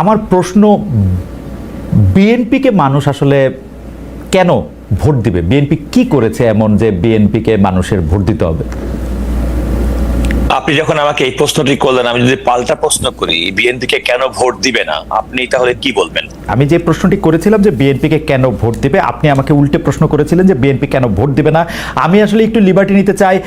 আমার প্রশ্ন, বিএনপিকে মানুষ আসলে কেন ভোট দিবে? বিএনপি কি করেছে এমন যে বিএনপিকে মানুষের ভোট দিতে হবে? আপনি যখন আমাকে এই প্রশ্নটি করলেন, আমি যদি পাল্টা প্রশ্ন করি, বিএনপিকে কেন ভোট দিবে না? আপনি তাহলে কি বলবেন? আমি যে প্রশ্নটি করেছিলাম যে বিএনপিকে কেন ভোট দিবে, আপনি আমাকে উল্টে প্রশ্ন করেছিলেন যে বিএনপি কেন ভোট দিবে না। আমি আসলে একটু লিবার্টি নিতে চাই।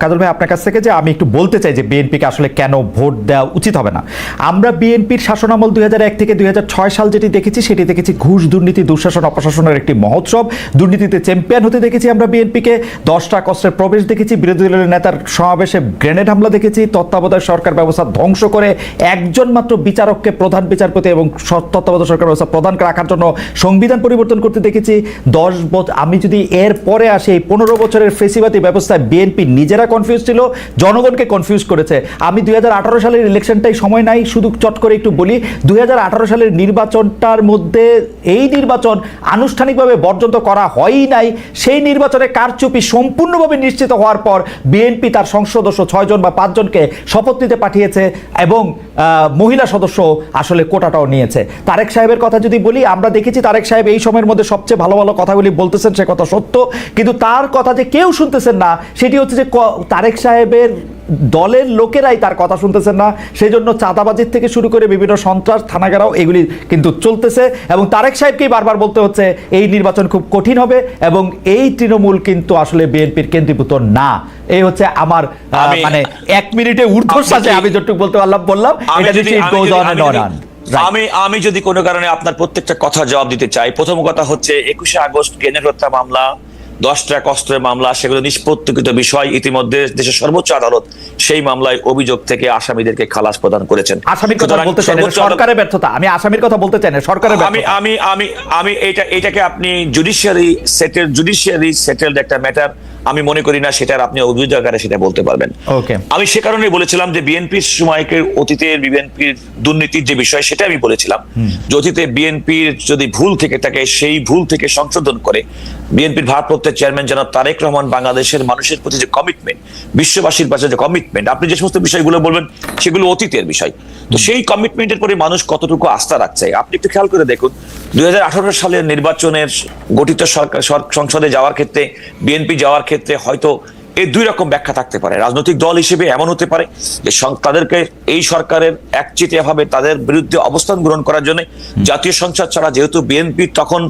কাজল ভাই, আপনার কাছ থেকে যে আমি একটু বলতে চাই যে বিএনপিকে আসলে কেন ভোট দেওয়া উচিত হবে না। আমরা বিএনপির শাসনামল দুই এক থেকে দুই হাজার ছয় সাল যেটি দেখেছি, সেটি দেখেছি ঘুষ, দুর্নীতি, দুঃশাসন, অপশাসনের একটি মহোৎসব। দুর্নীতিতে চ্যাম্পিয়ন হতে দেখেছি আমরা বিএনপিকে। দশটা কষ্টের প্রবেশ দেখেছি, বিরোধী দলের নেতার সমাবেশে গ্রেনেড হামলা দেখেছি। তত্ত্বাবধায়ক সরকার ব্যবস্থা ধ্বংস করে একজন মাত্র বিচারককে প্রধান বিচারপতি এবং স- তত্ত্বাবধায়ক সরকার ব্যবস্থা প্রধান রাখার জন্য সংবিধান পরিবর্তন করতে দেখেছি। দশ বছর আমি যদি এর পরে আসি, এই পনেরো বছরের ফেসিবাদী ব্যবস্থায় বিএনপি নিজেরা কনফিউজ ছিল, জনগণকে কনফিউজ করেছে। আমি দুই সালের ইলেকশনটাই সময় নাই, শুধু চট করে একটু বলি, দুই সালের নির্বাচনটার মধ্যে এই নির্বাচন আনুষ্ঠানিকভাবে বর্জন তো করা হয়ই নাই। সেই নির্বাচনে কারচুপি সম্পূর্ণভাবে নিশ্চিত হওয়ার পর বিএনপি তার সংসদ সদস্য ছয়জন বা পাঁচজনকে শপথ নিতে পাঠিয়েছে এবং মহিলা সদস্য আসলে কোটাটাও নিয়েছে। তারেক সাহেবের কথা যদি বলি আমরা দেখেছি তারেক সাহেব এই সময়ের মধ্যে সবচেয়ে ভালো ভালো কথাগুলি বলতেছেন সে কথা সত্য। কিন্তু তার কথা যে কেউ শুনতেছেন না সেটি হচ্ছে যে তারেক সাহেবের দলের লোকেরাই তার কথা শুনতেছেন না। সেই জন্য চাঁদাবাজির থেকে শুরু করে বিভিন্ন সন্ত্রাস থানাগারাও এগুলি কিন্তু চলতেছে এবং তারেক সাহেবকেই বারবার বলতে হচ্ছে এই নির্বাচন খুব কঠিন হবে এবং এই তৃণমূল কিন্তু আসলে বিএনপির কেন্দ্রীভূত না। এই হচ্ছে আমার মানে এক মিনিটে ঊর্ধ্বশ্বাসে আমি যতটুকু বলতে পারলাম বললাম এটা যদি যদি আমি আমি যদি- কোনো কারণে আপনার প্রত্যেকটা কথা জবাব দিতে চাই প্রথম কথা হচ্ছে একুশে আগস্ট কেনের হত্যা মামলা দশটা কষ্টের মামলা সেগুলো নিষ্পত্তিকৃত বিষয় ইতিমধ্যে দেশের সর্বোচ্চ আদালত সেই মামলায় অভিযোগ থেকে আসামিদেরকে খালাস প্রদান করেছেন। আসামির কথা বলতে চাই সরকারের ব্যর্থতা। আমি আসামির কথা বলতে চাই না সরকারের আমি আমি আমি আমি এটা এটাকে আপনি জুডিশিয়ারি সেটেল জুডিশিয়ারি সেটেলড একটা ম্যাটার আমি মনে করি না সেটার আপনি অভিযোগ আকারে সেটা বলতে পারবেন. আমি সে কারণে বলেছিলাম যে বিএনপির সময়কে অতীতের বিএনপির দুর্নীতির যে বিষয় সেটা আমি বলেছিলাম। যে অতীতে বিএনপির যদি ভুল থেকে থাকে সেই ভুল থেকে সংশোধন করে বিএনপির ভারপ্রাপ্ত চেয়ারম্যান জনাব তারেক রহমান বাংলাদেশের মানুষের প্রতি যে কমিটমেন্ট বিশ্ববাসীর পাশে যে কমিটমেন্ট আপনি যে সমস্ত বিষয়গুলো বলবেন সেগুলো অতীতের বিষয়। তো সেই কমিটমেন্টের পরে মানুষ কতটুকু আস্থা রাখছে? আপনি একটু খেয়াল করে দেখুন দুই হাজার আঠারো সালের নির্বাচনের গঠিত সরকার সংসদে যাওয়ার ক্ষেত্রে বিএনপি যাওয়ার ক্ষেত্রে হয়তো এই দুই রকম ব্যাখ্যা থাকতে পারে। রাজনৈতিক দল হিসেবে এমন হতে পারে যে তাদেরকে এই সরকারের একচিটিয়া ভাবে তাদের বিরুদ্ধে অবস্থান গ্রহণ করার জন্য জাতীয় সংসদ ছাড়া যেহেতু বিএনপি তখন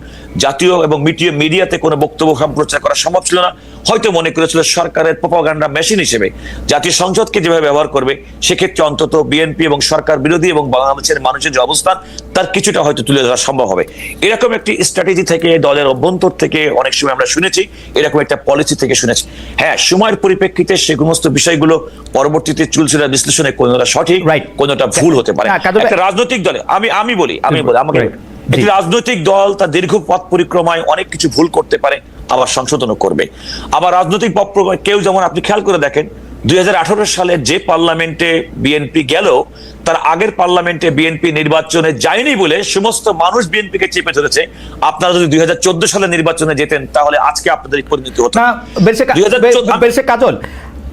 জাতীয় এবং মিডিয়া মিডিয়াতে কোনো বক্তব্য সম্প্রচার করা সম্ভব ছিল না, হয়তো মনে করেছিল সরকারের প্রপাগান্ডা মেশিন হিসেবে জাতীয় সংসদকে যেভাবে ব্যবহার করবে, সেক্ষেত্রে অন্তত বিএনপি এবং সরকার বিরোধী এবং বাংলাদেশের মানুষের যে অবস্থান, তার কিছুটা হয়তো তুলে ধরা সম্ভব হবে। এরকম একটি স্ট্র্যাটেজি থেকে, দলের অভ্যন্তর থেকে অনেক সময় আমরা শুনেছি, এরকম একটা পলিসি থেকে শুনেছি। হ্যাঁ সময়ের পরিপ্রেক্ষিতে সে সমস্ত বিষয়গুলো পরবর্তীতে চুলসিলা বিশ্লেষণে কোনটা সঠিক কোনটা ভুল হতে পারে। একটা রাজনৈতিক দলে আমি আমি বলি আমি বলি আমাকে একটি রাজনৈতিক দল তার দীর্ঘ পথ পরিক্রমায় অনেক কিছু ভুল করতে পারে আবার সংশোধনও করবে। আবার রাজনৈতিক পথ কেউ যেমন আপনি খেয়াল করে দেখেন দুই সালে যে পার্লামেন্টে বিএনপি গেল তার আগের পার্লামেন্টে বিএনপি নির্বাচনে যায়নি বলে সমস্ত মানুষ বিএনপি কে চেপে ধরেছে। আপনারা যদি দুই হাজার চোদ্দ সালে নির্বাচনে যেতেন তাহলে আজকে আপনাদের পরিণতি হতো। না বেরসে কা- 2014 বে- বেরসে কাজল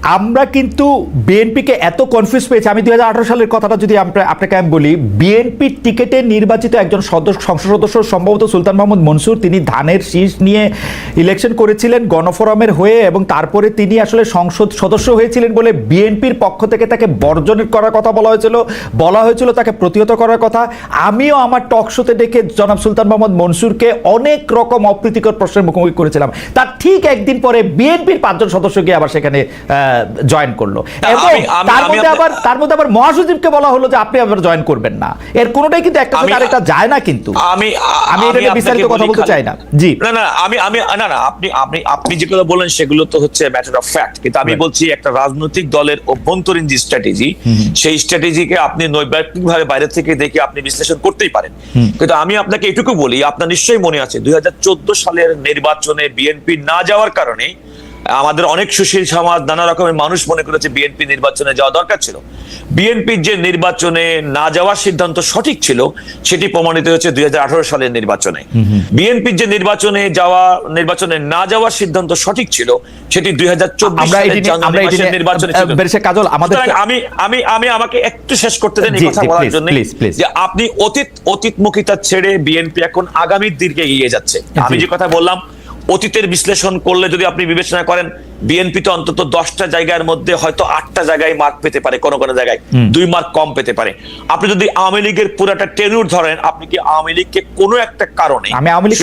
আমরা কিন্তু বিএনপিকে এত কনফিউজ পেয়েছি। আমি দু হাজার আঠেরো সালের কথাটা যদি আপনাকে আমি বলি বিএনপির টিকেটে নির্বাচিত একজন সদস্য সংসদ সদস্য সম্ভবত সুলতান মোহাম্মদ মনসুর। তিনি ধানের শীষ নিয়ে ইলেকশন করেছিলেন, গণফোরামের হয়ে এবং তারপরে তিনি আসলে সংসদ সদস্য হয়েছিলেন বলে বিএনপির পক্ষ থেকে তাকে বর্জনের করার কথা বলা হয়েছিল বলা হয়েছিল, তাকে প্রতিহত করার কথা। আমিও আমার টক শোতে ডেকে জনাব সুলতান মোহাম্মদ মনসুরকে অনেক রকম অপ্রীতিকর প্রশ্নের মুখোমুখি করেছিলাম। তার ঠিক একদিন পরে বিএনপির পাঁচজন সদস্য গিয়ে আবার সেখানে জয়েন করল। এবং তার মধ্যে আবার তার মধ্যে আবার মহাসচিবকে বলা হলো যে আপনি আবার জয়েন করবেন না। এর কোনোটাই কিন্তু একটা সাথে আরেকটা যায় না কিন্তু। আমি আমি এটা বিস্তারিত কথা বলতে চাই না। জি। না না আমি আমি না না আপনি আপনি আপনি যেগুলো বলেন সেগুলো তো হচ্ছে ম্যাটার অফ ফ্যাক্ট কিন্তু আমি বলছি একটা রাজনৈতিক দলের অভ্যন্তরীণ যে স্ট্র্যাটেজি সেই স্ট্র্যাটেজিকে আপনি নৈবাত্তিক ভাবে বাইরে থেকে দেখে আপনি বিশ্লেষণ করতেই পারেন। কিন্তু আমি আপনাকে এটুকু বলি আপনার নিশ্চয়ই মনে আছে দুই হাজার চোদ্দ সালের নির্বাচনে বিএনপি না যাওয়ার কারণে আমাদের অনেক সুশীল সমাজ নানা রকমের মানুষ মনে করেছে বিএনপি নির্বাচনে যাওয়া দরকার ছিল। বিএনপির যে নির্বাচনে না যাওয়ার সিদ্ধান্ত সঠিক ছিল সেটি প্রমাণিত হয়েছে দুই সালের নির্বাচনে। বিএনপির যে নির্বাচনে যাওয়া নির্বাচনে না যাওয়ার সিদ্ধান্ত সঠিক ছিল সেটি দুই নির্বাচনে কাজল আমাদের আমি আমি আমি আমাকে একটু শেষ করতে দেন এই কথা বলার জন্য. যে আপনি অতীত অতীতমুখিতা ছেড়ে বিএনপি এখন আগামীর দিকে এগিয়ে যাচ্ছে। আমি যে কথা বললাম অতীতের বিশ্লেষণ করলে যদি আপনি বিবেচনা করেন বিএনপি তো অন্তত দশটা জায়গার মধ্যে হয়তো আটটা জায়গায় মার্ক পেতে পারে কোন কোন জায়গায়। দুই মার্ক কম পেতে পারে। আপনি যদি আওয়ামী লীগের পুরাটা টেনুর ধরেন আপনি কি আওয়ামী লীগকে কোনো একটা কারণে আমি আওয়ামী লীগ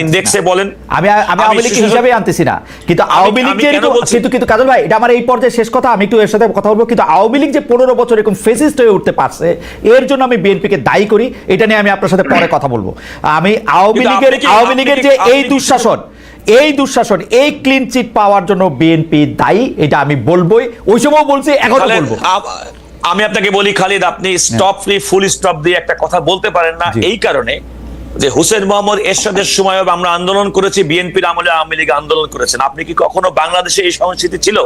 ইন্ডেক্সে বলেন আমি আমি আওয়ামী লীগ হিসাবে আনতেছি না। কিন্তু আওয়ামী লীগ আমি যে কেন এরকম- বলছি? কিন্তু কিন্তু কাজল ভাই এটা আমার এই পর্যায়ে শেষ কথা। আমি একটু এর সাথে কথা বলব। কিন্তু আওয়ামী লীগ যে পনেরো বছর এরকম ফেসিস্ট হয়ে উঠতে পারছে এর জন্য আমি বিএনপিকে দায়ী করি। এটা নিয়ে আমি আপনার সাথে পরে কথা বলব। আমি আওয়ামী লীগের আওয়ামী লীগের যে এই দুঃশাসন এই দুঃশাসন এই ক্লিন চিট পাওয়ার জন্য বিএনপি দায়ী এটা আমি বলবোই। ওই সময় বলছি এখনও বলব। আমি আপনাকে বলি খালিদ আপনি স্টপ ফ্রি ফুল স্টপ দিয়ে একটা কথা বলতে পারেন না। এই কারণে যে হুসেন মোহাম্মদ এরশাদের সময় আমরা আন্দোলন করেছি বিএনপির আমলে আওয়ামী লীগ আন্দোলন করেছেন। আপনি কি কখনো বাংলাদেশে এই সংস্কৃতি ছিল?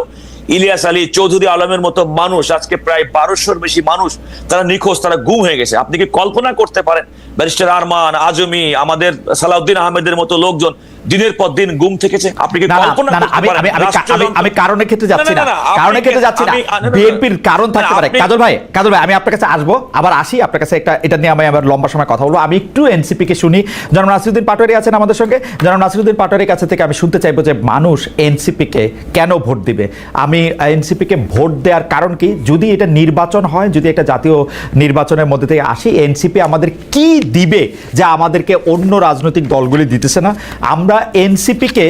ইলিয়াস আলী চৌধুরী আলমের মতো মানুষ আজকে প্রায় বারোশোর বেশি মানুষ তারা নিখোঁজ তারা গুম হয়ে গেছে। আপনি কি কল্পনা করতে পারেন? ব্যারিস্টার আরমান আজমি আমাদের সালাউদ্দিন আহমেদের মতো লোকজন দিনের পর দিন গুম থেকেছে। আপনি কি কল্পনা আমি- আমি- আমি- আমি- আমি কারণের ক্ষেত্রে যাচ্ছি না। কারণের ক্ষেত্রে যাচ্ছি না। বিএনপির কারণ থাকতে পারে। কাজল ভাই কাজল ভাই আমি আপনার কাছে আসব আবার আসি আপনার কাছে একটা এটা নিয়ে আমি আবার লম্বা সময় কথা বলব। আমি একটু এনসিপি কে শুনি। জনাব নাসিরুদ্দিন পাটোয়ারি আছেন আমাদের সঙ্গে। জনাব নাসিরুদ্দিন পাটোয়ারির কাছে থেকে আমি শুনতে চাইব যে মানুষ এনসিপি কে কেন ভোট দিবে? আমি এনসিপি কে ভোট দেওয়ার কারণ কি? যদি এটা নির্বাচন হয় যদি একটা জাতীয় নির্বাচনের মধ্যে থেকে আসি এনসিপি আমাদের কি দিবে যা আমাদেরকে অন্য রাজনৈতিক দলগুলি দিতেছে না? আমরা এনসিপিকে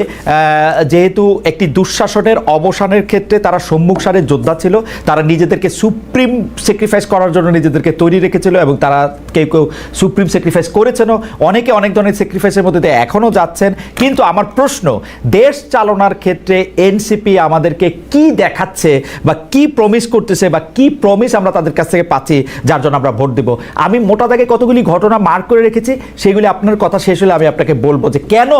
যেহেতু একটি দুঃশাসনের অবসানের ক্ষেত্রে তারা সম্মুখ সারের যোদ্ধা ছিল, তারা নিজেদেরকে সুপ্রিম স্যাক্রিফাইস করার জন্য নিজেদেরকে তৈরি রেখেছিল এবং তারা কেউ কেউ সুপ্রিম স্যাক্রিফাইস করেছেনও। অনেকে অনেক ধরনের স্যাক্রিফাইসের মধ্যে দিয়ে এখনও যাচ্ছেন। কিন্তু আমার প্রশ্ন, দেশ চালনার ক্ষেত্রে এনসিপি আমাদেরকে কি দেখাচ্ছে বা কি প্রমিস করতেছে বা কি প্রমিস আমরা তাদের কাছ থেকে পাচ্ছি, যার জন্য আমরা ভোট দেব? আমি মোটা দাগে কতগুলি ঘটনা মার্ক করে রেখেছি, সেগুলি আপনার কথা শেষ হলে আমি আপনাকে বলব যে কেন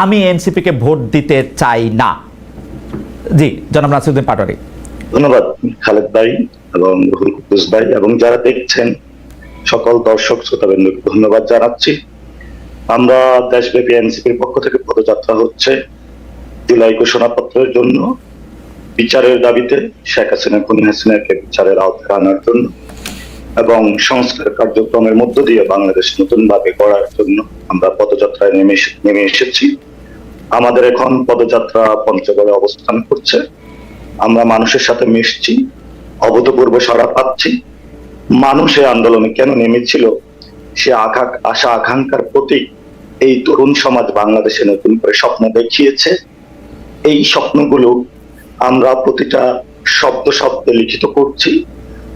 আমি এনসিপিকে ভোট দিতে চাই না। জি, জনাব নাসিরুদ্দিন পাটোয়ারি। ধন্যবাদ, খালেদ ভাই এবং রুহুল কুদ্দুস ভাই এবং যারা দেখছেন, সকল দর্শক শ্রোতাবৃন্দকে ধন্যবাদ জানাচ্ছি। আমরা দেশব্যাপী এনসিপির পক্ষ থেকে পদযাত্রা হচ্ছে জুলাই ঘোষণাপত্রের জন্য। বিচারের দাবিতে শেখ হাসিনা, খুনি হাসিনাকে বিচারের আওতায় আনার জন্য। এবং সংস্কার কার্যক্রমের মধ্য দিয়ে বাংলাদেশ নতুনভাবে গড়ার জন্য আমরা পদযাত্রায় নেমে নেমে এসেছি। আমাদের এখন পদযাত্রা পঞ্চগড়ে অবস্থান করছে। আমরা মানুষের সাথে মিশছি, অভূতপূর্ব সাড়া পাচ্ছি। মানুষ এই আন্দোলনে কেন নেমেছিল? সে আঘাত আশা, আকাঙ্ক্ষার প্রতীক এই তরুণ সমাজ বাংলাদেশে নতুন করে স্বপ্ন দেখিয়েছে। এই স্বপ্নগুলো আমরা প্রতিটা শব্দ শব্দে লিখিত করছি।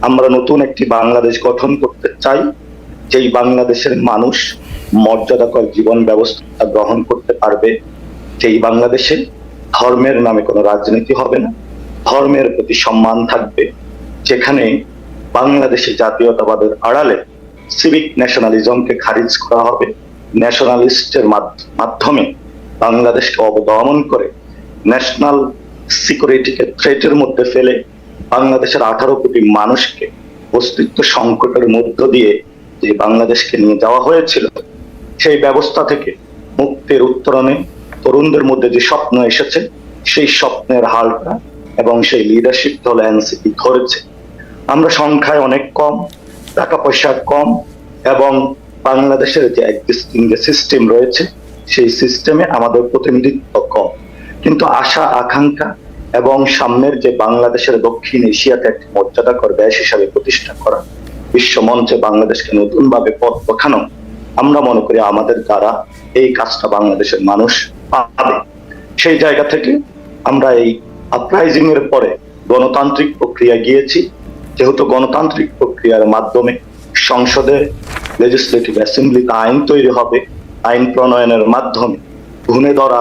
আমরা নতুন একটি বাংলাদেশ গঠন করতে চাই, যেই বাংলাদেশের মানুষ মর্যাদাকর জীবন ব্যবস্থা গ্রহণ করতে পারবে, যেই বাংলাদেশে ধর্মের নামে কোনো রাজনীতি হবে না, ধর্মের প্রতি সম্মান থাকবে, যেখানে বাংলাদেশে জাতীয়তাবাদের আড়ালে সিভিক ন্যাশনালিজমকে খারিজ করা হবে ন্যাশনালিস্টের মাধ্যমে বাংলাদেশকে অবদমন করে ন্যাশনাল সিকিউরিটিকে থ্রেটের মধ্যে ফেলে বাংলাদেশের আঠারো কোটি মানুষকে অস্তিত্ব সংকটের মধ্য দিয়ে যে বাংলাদেশকে নিয়ে যাওয়া হয়েছিল, সেই ব্যবস্থা থেকে মুক্তির উত্তরণে তরুণদের মধ্যে যে স্বপ্ন এসেছে, সেই স্বপ্নের হালটা এবং সেই লিডারশিপ দল এনসিপি ধরেছে। আমরা সংখ্যায় অনেক কম টাকা পয়সা কম এবং বাংলাদেশের যে এক্সিস্টিং যে সিস্টেম রয়েছে, সেই সিস্টেমে আমাদের প্রতিনিধিত্ব কম। কিন্তু আশা, আকাঙ্ক্ষা এবং সামনের যে বাংলাদেশের দক্ষিণ এশিয়াতে একটি মর্যাদাকর দেশ হিসাবে প্রতিষ্ঠা করা, বিশ্ব মঞ্চে বাংলাদেশকে নতুন ভাবে পথ দেখানো, আমরা মনে করি আমাদের দ্বারা এই কাজটা বাংলাদেশের মানুষ পাবে। সেই জায়গা থেকে আমরা এই আপরাইজিং এর পরে গণতান্ত্রিক প্রক্রিয়া গিয়েছি। যেহেতু গণতান্ত্রিক প্রক্রিয়ার মাধ্যমে সংসদে লেজিসলেটিভ অ্যাসেম্বলিতে আইন তৈরি হবে, আইন প্রণয়নের মাধ্যমে ঘুণে ধরা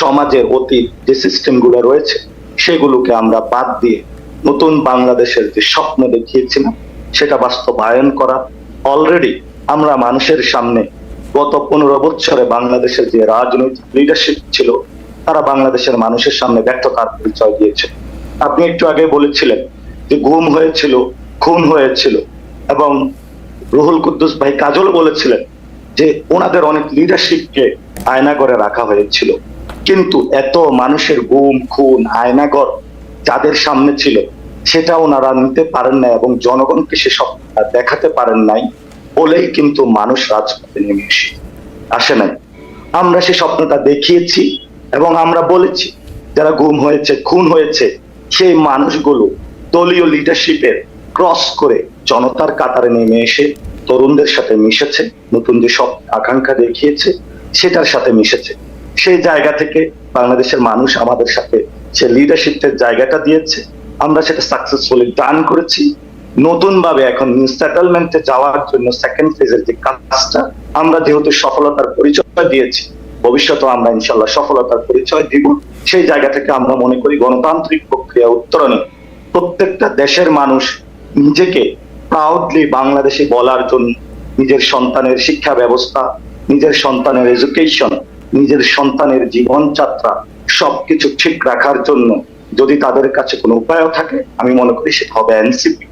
সমাজের অতীত যে সিস্টেমগুলো রয়েছে সেগুলোকে আমরা বাদ দিয়ে নতুন বাংলাদেশের যে স্বপ্ন দেখিয়েছিলাম, সেটা বাস্তবায়ন করা। অলরেডি আমরা মানুষের সামনে গত পনেরো বছরে বাংলাদেশের যে রাজনৈতিক লিডারশিপ ছিল, তারা বাংলাদেশের মানুষের সামনে ব্যর্থতার পরিচয় দিয়েছে। আপনি একটু আগে বলেছিলেন যে গুম হয়েছিল, খুন হয়েছিল এবং রুহুল কুদ্দুস ভাই কাজল বলেছিলেন যে ওনাদের অনেক লিডারশিপকে আয়না করে রাখা হয়েছিল। কিন্তু এত মানুষের গুম খুন, আয়নাগর যাদের সামনে ছিল, সেটা ওনারা নিতে পারেন না এবং জনগণকে সে সব দেখাতে পারেন নাই বলেই কিন্তু মানুষ রাজপথে নেমে এসে আসে নাই। আমরা সেই স্বপ্নটা দেখিয়েছি এবং আমরা বলেছি, যারা গুম হয়েছে, খুন হয়েছে, সেই মানুষগুলো দলীয় লিডারশিপের ক্রস করে জনতার কাতারে নেমে এসে তরুণদের সাথে মিশেছে, নতুন যে সব আকাঙ্ক্ষা দেখিয়েছে, সেটার সাথে মিশেছে। সেই জায়গা থেকে বাংলাদেশের মানুষ আমাদের সাথে সে লিডারশিপের জায়গাটা দিয়েছে। আমরা সেটা সাকসেসফুলি ডান করেছি। নতুন ভাবে এখন সেটেলমেন্টে যাওয়ার জন্য সেকেন্ড ফেজের যে কাজটা, আমরা যেহেতু সফলতার পরিচয় দিয়েছি ভবিষ্যতে আমরা ইনশাল্লাহ সফলতার পরিচয় দিব। সেই জায়গা থেকে আমরা মনে করি গণতান্ত্রিক প্রক্রিয়া উত্তরণে। প্রত্যেকটা দেশের মানুষ নিজেকে প্রাউডলি বাংলাদেশে বলার জন্য নিজের সন্তানের শিক্ষা ব্যবস্থা, নিজের সন্তানের এডুকেশন নিজের সন্তানের জীবনযাত্রা সবকিছু ঠিক রাখার জন্য যদি তাদের কাছে কোনো উপায় থাকে, আমি মনে করি সেটা হবে এনসিপি।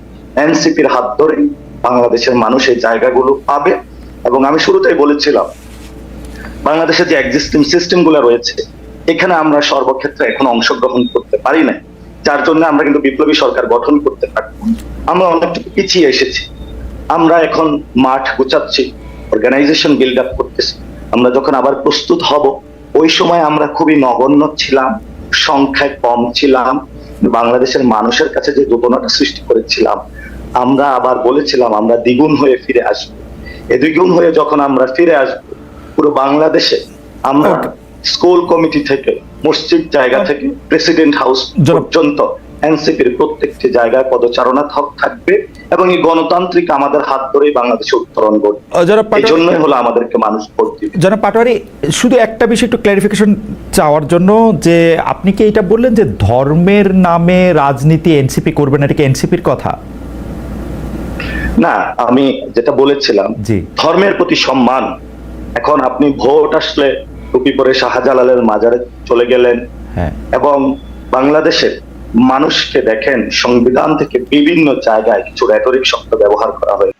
এনসিপির হাত ধরে বাংলাদেশের মানুষ এই জায়গাগুলো পাবে। এবং আমি শুরুতেই বলেছিলাম, বাংলাদেশে যে এক্সিস্টিং সিস্টেমগুলো রয়েছে, এখানে আমরা সর্বক্ষেত্রে এখন অংশগ্রহণ করতে পারি না যার জন্য আমরা কিন্তু বিপ্লবী সরকার গঠন করতে পারব আমরা অনেকটুকু পিছিয়ে এসেছি। আমরা এখন মাঠ গোছাচ্ছি অর্গানাইজেশন বিল্ড আপ করতেছি। আমরা যখন আবার প্রস্তুত হব ওই সময় আমরা খুবই নগণ্য ছিলাম সংখ্যায় কম ছিলাম বাংলাদেশের মানুষের কাছে যে দোদনাটা সৃষ্টি করেছিলাম আমরা আবার বলেছিলাম আমরা দ্বিগুণ হয়ে ফিরে আসব। এ দ্বিগুণ হয়ে যখন আমরা ফিরে আসব পুরো বাংলাদেশে আমরা স্কুল কমিটি থেকে মসজিদ জায়গা থেকে প্রেসিডেন্ট হাউস পর্যন্ত এনসিপির প্রত্যেকটি জায়গায় পদচারণা থাক- থাকবে এবং এই গণতান্ত্রিক আমাদের হাত ধরেই বাংলাদেশে উত্তরণ করবে এই জন্যই হলো আমাদেরকে মানুষ ভোট দিবে জনাব পাটোয়ারি শুধু একটা বিষয় একটু ক্লারিফিকেশন চাওয়ার জন্য যে আপনি কি এটা বললেন যে ধর্মের নামে রাজনীতি এনসিপি করবে না এটা কি এনসিপির কথা? না আমি যেটা বলেছিলাম। ধর্মের প্রতি সম্মান। এখন আপনি ভোট আসলে টুপি পরে শাহজালালের মাজারে চলে গেলেন। হ্যাঁ। এবং বাংলাদেশের মানুষকে দেখেন সংবিধান থেকে বিভিন্ন জায়গায় কিছু রেটরিক শব্দ ব্যবহার করা হয়